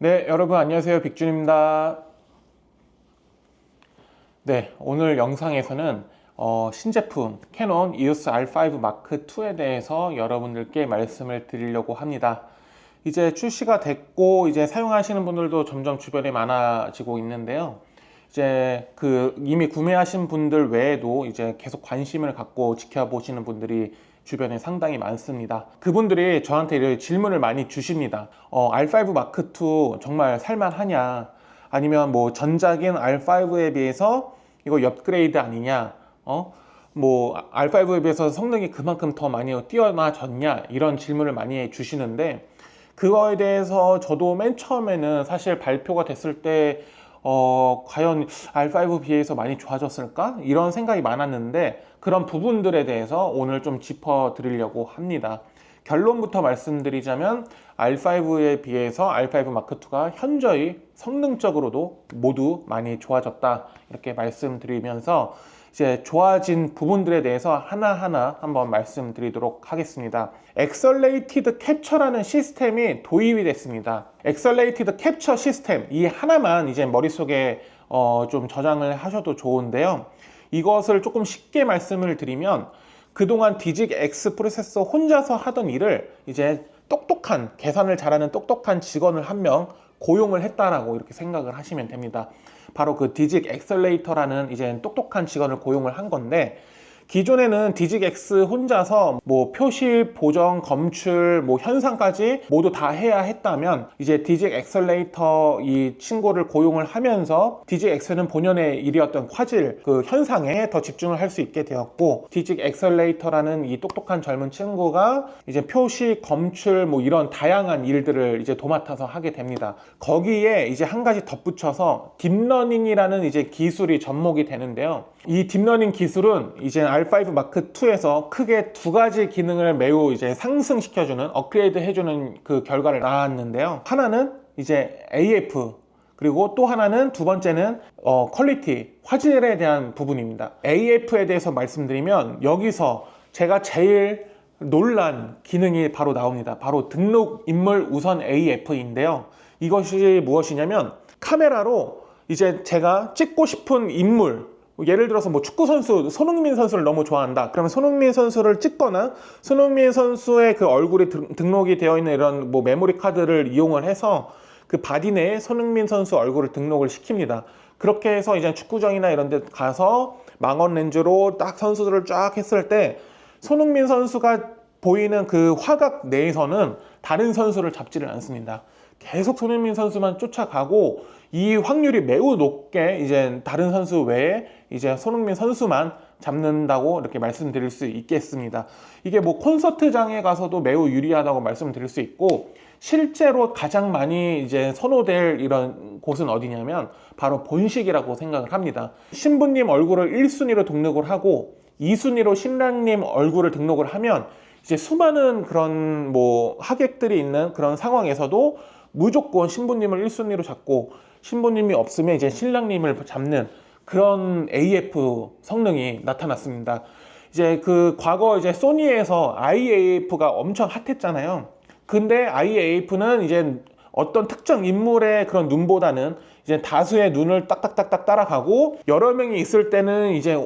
네, 여러분 안녕하세요. 빅준입니다. 네, 오늘 영상에서는 어, 신제품 캐논 EOS R5 Mark II에 대해서 여러분들께 말씀을 드리려고 합니다. 이제 출시가 됐고 이제 사용하시는 분들도 점점 주변에 많아지고 있는데요. 이제 그 이미 구매하신 분들 외에도 이제 계속 관심을 갖고 지켜보시는 분들이 주변에 상당히 많습니다. 그분들이 저한테 이런 질문을 많이 주십니다. 어, R5 마크 2 정말 살만하냐? 아니면 뭐 전작인 R5에 비해서 이거 업그레이드 아니냐? 어? 뭐 R5에 비해서 성능이 그만큼 더 많이 뛰어나졌냐? 이런 질문을 많이 주시는데 그거에 대해서 저도 맨 처음에는 사실 발표가 됐을 때 어, 과연 R5 비해서 많이 좋아졌을까? 이런 생각이 많았는데 그런 부분들에 대해서 오늘 좀 짚어 드리려고 합니다. 결론부터 말씀드리자면 R5에 비해서 R5 마크 2가 현저히 성능적으로도 모두 많이 좋아졌다. 이렇게 말씀드리면서 이제 좋아진 부분들에 대해서 하나하나 한번 말씀드리도록 하겠습니다. 엑셀레이티드 캡처라는 시스템이 도입이 됐습니다. 엑셀레이티드 캡처 시스템 이 하나만 이제 머릿속에 어, 좀 저장을 하셔도 좋은데요. 이것을 조금 쉽게 말씀을 드리면 그동안 디직 X 프로세서 혼자서 하던 일을 이제 똑똑한 계산을 잘하는 똑똑한 직원을 한 명 고용을 했다라고 이렇게 생각을 하시면 됩니다. 바로 그 디직 엑셀레이터라는 이제 똑똑한 직원을 고용을 한 건데 기존에는 디직 X 혼자서 뭐 표시, 보정, 검출, 뭐 현상까지 모두 다 해야 했다면 이제 디직 엑셀레이터 이 친구를 고용을 하면서 디직 X는 본연의 일이었던 화질, 그 현상에 더 집중을 할 수 있게 되었고 디직 엑셀레이터라는 이 똑똑한 젊은 친구가 이제 표시, 검출 뭐 이런 다양한 일들을 이제 도맡아서 하게 됩니다. 거기에 이제 한 가지 덧붙여서 딥러닝이라는 이제 기술이 접목이 되는데요. 이 딥러닝 기술은 이제 R5 마크 2에서 크게 두 가지 기능을 매우 이제 상승시켜주는 업그레이드 해주는 그 결과를 낳았는데요. 하나는 이제 AF 그리고 또 하나는 두 번째는 어, 퀄리티 화질에 대한 부분입니다. AF에 대해서 말씀드리면 여기서 제가 제일 놀란 기능이 바로 나옵니다. 바로 등록 인물 우선 AF인데요. 이것이 무엇이냐면 카메라로 이제 제가 찍고 싶은 인물 예를 들어서 뭐 축구 선수 손흥민 선수를 너무 좋아한다. 그러면 손흥민 선수를 찍거나 손흥민 선수의 그 얼굴이 등- 등록이 되어 있는 이런 뭐 메모리 카드를 이용을 해서 그 바디 내에 손흥민 선수 얼굴을 등록을 시킵니다. 그렇게 해서 이제 축구장이나 이런 데 가서 망원 렌즈로 딱 선수들을 쫙 했을 때 손흥민 선수가 보이는 그 화각 내에서는 다른 선수를 잡지를 않습니다. 계속 손흥민 선수만 쫓아가고 이 확률이 매우 높게 이제 다른 선수 외에 이제 손흥민 선수만 잡는다고 이렇게 말씀드릴 수 있겠습니다. 이게 뭐 콘서트장에 가서도 매우 유리하다고 말씀드릴 수 있고 실제로 가장 많이 이제 선호될 이런 곳은 어디냐면 바로 본식이라고 생각을 합니다. 신부님 얼굴을 1순위로 등록을 하고 2순위로 신랑님 얼굴을 등록을 하면 이제 수많은 그런 뭐 하객들이 있는 그런 상황에서도 무조건 신부님을 1순위로 잡고 신부님이 없으면 이제 신랑님을 잡는 그런 AF 성능이 나타났습니다. 이제 그 과거 이제 소니에서 IAF가 엄청 핫했잖아요. 근데 IAF는 이제 어떤 특정 인물의 그런 눈보다는 이제 다수의 눈을 딱딱딱딱 따라가고 여러 명이 있을 때는 이제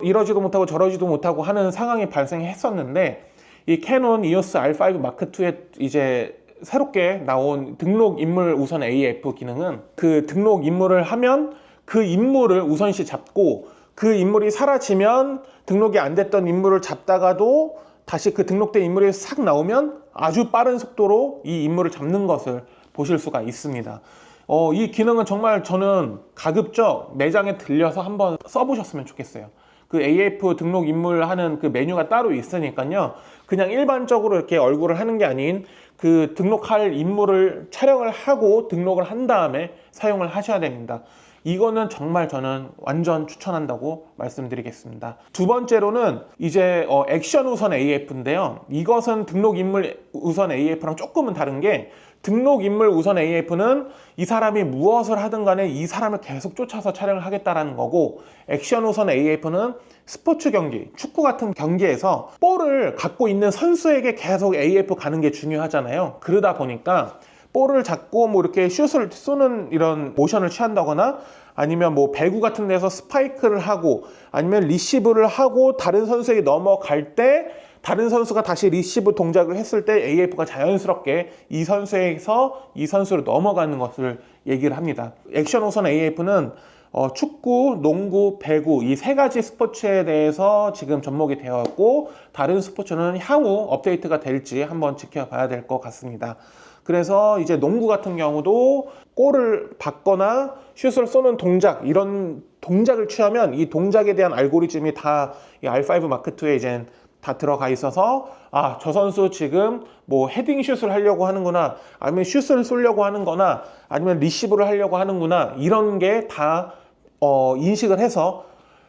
이러지도 못하고 저러지도 못하고 하는 상황이 발생했었는데 이 캐논 EOS R5 마크 2에 이제 새롭게 나온 등록 인물 우선 AF 기능은 그 등록 인물을 하면 그 인물을 우선시 잡고 그 인물이 사라지면 등록이 안 됐던 인물을 잡다가도 다시 그 등록된 인물이 싹 나오면 아주 빠른 속도로 이 인물을 잡는 것을 보실 수가 있습니다. 어, 이 기능은 정말 저는 가급적 매장에 들려서 한번 써보셨으면 좋겠어요. 그 AF 등록 인물 하는 그 메뉴가 따로 있으니까요. 그냥 일반적으로 이렇게 얼굴을 하는 게 아닌 그 등록할 인물을 촬영을 하고 등록을 한 다음에 사용을 하셔야 됩니다. 이거는 정말 저는 완전 추천한다고 말씀드리겠습니다. 두 번째로는 이제 어, 액션 우선 AF인데요. 이것은 등록 인물 우선 AF랑 조금은 다른 게 등록 인물 우선 AF는 이 사람이 무엇을 하든 간에 이 사람을 계속 쫓아서 촬영을 하겠다라는 거고 액션 우선 AF는 스포츠 경기, 축구 같은 경기에서 볼을 갖고 있는 선수에게 계속 AF 가는 게 중요하잖아요. 그러다 보니까 볼을 잡고 뭐 이렇게 슛을 쏘는 이런 모션을 취한다거나 아니면 뭐 배구 같은 데서 스파이크를 하고 아니면 리시브를 하고 다른 선수에게 넘어갈 때 다른 선수가 다시 리시브 동작을 했을 때 AF가 자연스럽게 이 선수에서 이 선수로 넘어가는 것을 얘기를 합니다. 액션 호선 AF는 어, 축구, 농구, 배구 이 세 가지 스포츠에 대해서 지금 접목이 되어 있고 다른 스포츠는 향후 업데이트가 될지 한번 지켜봐야 될 것 같습니다. 그래서 이제 농구 같은 경우도 골을 받거나 슛을 쏘는 동작 이런 동작을 취하면 이 동작에 대한 알고리즘이 다 이 R5 마크 2에 이제 다 들어가 있어서 아 저 선수 지금 뭐 헤딩 슛을 하려고 하는구나 아니면 슛을 쏘려고 하는거나 아니면 리시브를 하려고 하는구나 이런 게 다 어, 인식을 해서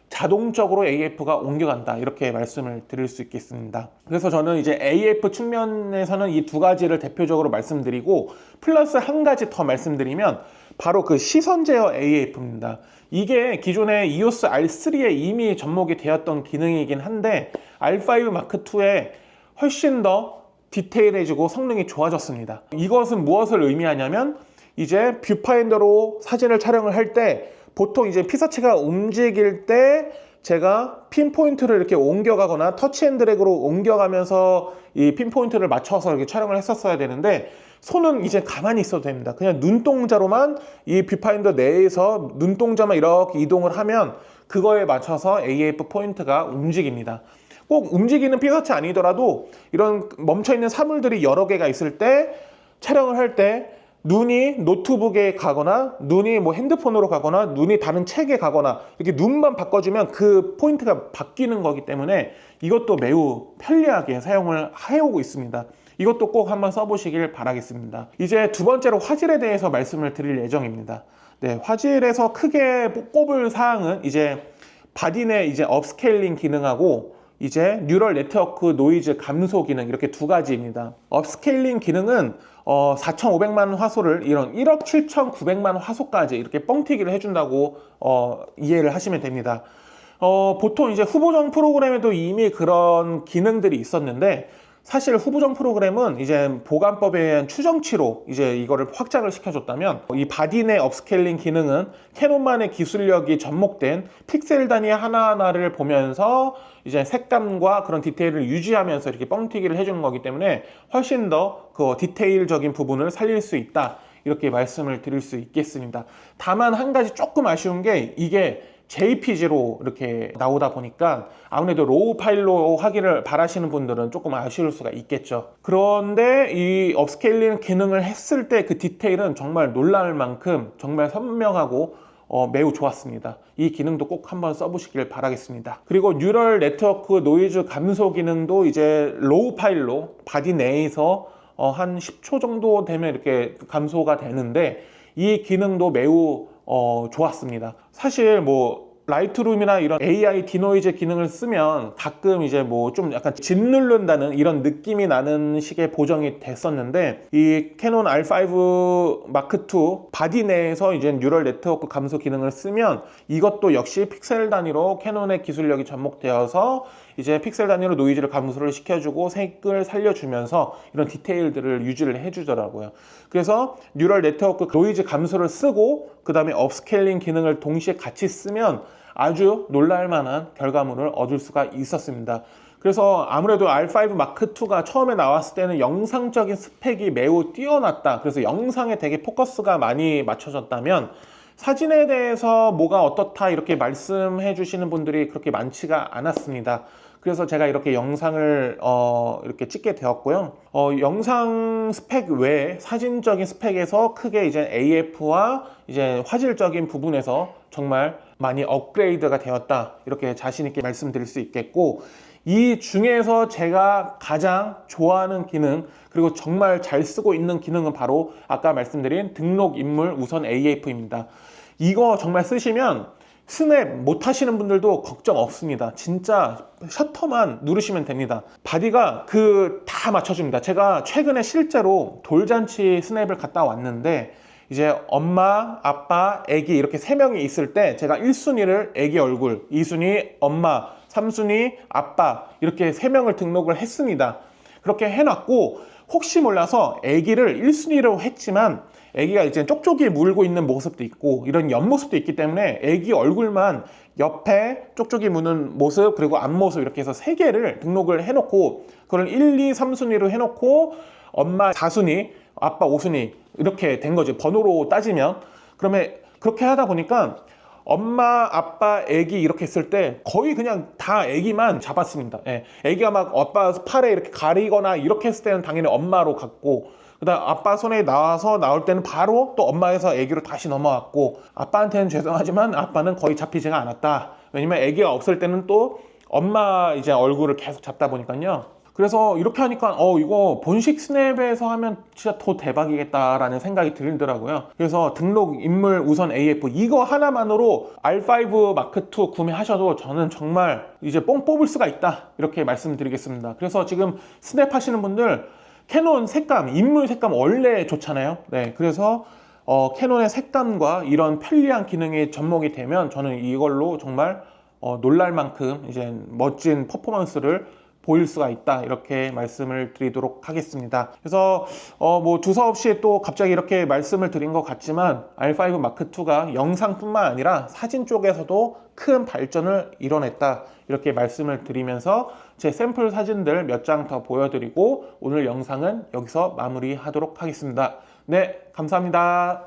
자동적으로 AF가 옮겨간다 이렇게 말씀을 드릴 수 있겠습니다. 그래서 저는 이제 AF 측면에서는 이 두 가지를 대표적으로 말씀드리고 플러스 한 가지 더 말씀드리면 바로 그 시선 제어 AF입니다. 이게 기존의 EOS R3에 이미 접목이 되었던 기능이긴 한데 R5 마크 2에 훨씬 더 디테일해지고 성능이 좋아졌습니다. 이것은 무엇을 의미하냐면 이제 뷰파인더로 사진을 촬영을 할때 보통 이제 피사체가 움직일 때 제가 핀포인트를 이렇게 옮겨가거나 터치 앤 드래그로 옮겨가면서 이 핀포인트를 맞춰서 이렇게 촬영을 했었어야 되는데 손은 이제 가만히 있어도 됩니다. 그냥 눈동자로만 이 뷰파인더 내에서 눈동자만 이렇게 이동을 하면 그거에 맞춰서 AF 포인트가 움직입니다. 꼭 움직이는 피사체 아니더라도 이런 멈춰있는 사물들이 여러 개가 있을 때 촬영을 할때 눈이 노트북에 가거나 눈이 뭐 핸드폰으로 가거나 눈이 다른 책에 가거나 이렇게 눈만 바꿔주면 그 포인트가 바뀌는 거기 때문에 이것도 매우 편리하게 사용을 해오고 있습니다. 이것도 꼭 한번 써보시길 바라겠습니다. 이제 두 번째로 화질에 대해서 말씀을 드릴 예정입니다. 네, 화질에서 크게 꼽을 사항은 이제 내 이제 업스케일링 기능하고 이제 뉴럴 네트워크 노이즈 감소 기능 이렇게 두 가지입니다. 업스케일링 기능은 어, 4,500만 화소를 이런 1억 7,900만 화소까지 이렇게 뻥튀기를 해준다고 어, 이해를 하시면 됩니다. 어, 보통 이제 후보정 프로그램에도 이미 그런 기능들이 있었는데 사실 후보정 프로그램은 이제 보관법에 의한 추정치로 이제 이거를 확장을 시켜줬다면 이 바디 내 업스케일링 기능은 캐논만의 기술력이 접목된 픽셀 단위 하나하나를 보면서 이제 색감과 그런 디테일을 유지하면서 이렇게 뻥튀기를 해주는 거기 때문에 훨씬 더 그 디테일적인 부분을 살릴 수 있다. 이렇게 말씀을 드릴 수 있겠습니다. 다만 한 가지 조금 아쉬운 게 이게 JPG로 이렇게 나오다 보니까 아무래도 로우 파일로 하기를 바라시는 분들은 조금 아쉬울 수가 있겠죠. 그런데 이 업스케일링 기능을 했을 때 그 디테일은 정말 놀랄 만큼 정말 선명하고 어, 매우 좋았습니다. 이 기능도 꼭 한번 써보시길 바라겠습니다. 그리고 뉴럴 네트워크 노이즈 감소 기능도 이제 로우 파일로 바디 내에서 어, 한 10초 정도 되면 이렇게 감소가 되는데 이 기능도 매우 어, 좋았습니다. 사실 뭐 라이트룸이나 이런 AI 디노이즈 기능을 쓰면 가끔 이제 뭐 좀 약간 짓누른다는 이런 느낌이 나는 식의 보정이 됐었는데 이 캐논 R5 마크 2 바디 내에서 이제 뉴럴 네트워크 감소 기능을 쓰면 이것도 역시 픽셀 단위로 캐논의 기술력이 접목되어서 이제 픽셀 단위로 노이즈를 감소를 시켜주고 색을 살려주면서 이런 디테일들을 유지를 해주더라고요. 그래서 뉴럴 네트워크 노이즈 감소를 쓰고 그 다음에 업스케일링 기능을 동시에 같이 쓰면 아주 놀랄만한 결과물을 얻을 수가 있었습니다. 그래서 아무래도 R5 마크 2가 처음에 나왔을 때는 영상적인 스펙이 매우 뛰어났다. 그래서 영상에 되게 포커스가 많이 맞춰졌다면 사진에 대해서 뭐가 어떻다 이렇게 말씀해 주시는 분들이 그렇게 많지가 않았습니다. 그래서 제가 이렇게 영상을 어, 이렇게 찍게 되었고요. 어, 영상 스펙 외에 사진적인 스펙에서 크게 이제 AF와 이제 화질적인 부분에서 정말 많이 업그레이드가 되었다. 이렇게 자신있게 말씀드릴 수 있겠고, 이 중에서 제가 가장 좋아하는 기능, 그리고 정말 잘 쓰고 있는 기능은 바로 아까 말씀드린 등록 인물 우선 AF입니다. 이거 정말 쓰시면 스냅 못 하시는 분들도 걱정 없습니다. 진짜 셔터만 누르시면 됩니다. 바디가 그 다 맞춰줍니다. 제가 최근에 실제로 돌잔치 스냅을 갔다 왔는데 이제 엄마, 아빠, 애기 이렇게 세 명이 있을 때 제가 1순위를 애기 얼굴, 2순위 엄마, 3순위 아빠 이렇게 세 명을 등록을 했습니다. 그렇게 해놨고 혹시 몰라서 아기를 1순위로 했지만 아기가 이제 쪽쪽이 물고 있는 모습도 있고 이런 옆모습도 있기 때문에 아기 얼굴만 옆에 쪽쪽이 무는 모습 그리고 앞모습 이렇게 해서 세 개를 등록을 해놓고 그걸 1, 2, 3순위로 해놓고 엄마 4순위, 아빠 5순위 이렇게 된 거죠. 번호로 따지면 그러면 그렇게 하다 보니까 엄마, 아빠, 애기 이렇게 했을 때 거의 그냥 다 애기만 잡았습니다. 예. 애기가 막 아빠 팔에 이렇게 가리거나 이렇게 했을 때는 당연히 엄마로 갔고 그다음 아빠 손에 나와서 나올 때는 바로 또 엄마에서 애기로 다시 넘어왔고 아빠한테는 죄송하지만 아빠는 거의 잡히지가 않았다. 왜냐면 애기가 없을 때는 또 엄마 이제 얼굴을 계속 잡다 보니까요. 그래서 이렇게 하니까 어 이거 본식 스냅에서 하면 진짜 더 대박이겠다라는 생각이 들더라고요. 그래서 등록 인물 우선 AF 이거 하나만으로 R5 마크 2 구매하셔도 저는 정말 이제 뽕 뽑을 수가 있다 이렇게 말씀드리겠습니다. 그래서 지금 스냅 하시는 분들 캐논 색감 인물 색감 원래 좋잖아요. 네, 그래서 어, 캐논의 색감과 이런 편리한 기능이 접목이 되면 저는 이걸로 정말 어, 놀랄 만큼 이제 멋진 퍼포먼스를 보일 수가 있다 이렇게 말씀을 드리도록 하겠습니다. 그래서 어, 뭐 두서없이 또 갑자기 이렇게 말씀을 드린 것 같지만 R5 마크 2가 영상뿐만 아니라 사진 쪽에서도 큰 발전을 이뤄냈다 이렇게 말씀을 드리면서 제 샘플 사진들 몇 장 더 보여드리고 오늘 영상은 여기서 마무리하도록 하겠습니다. 네, 감사합니다.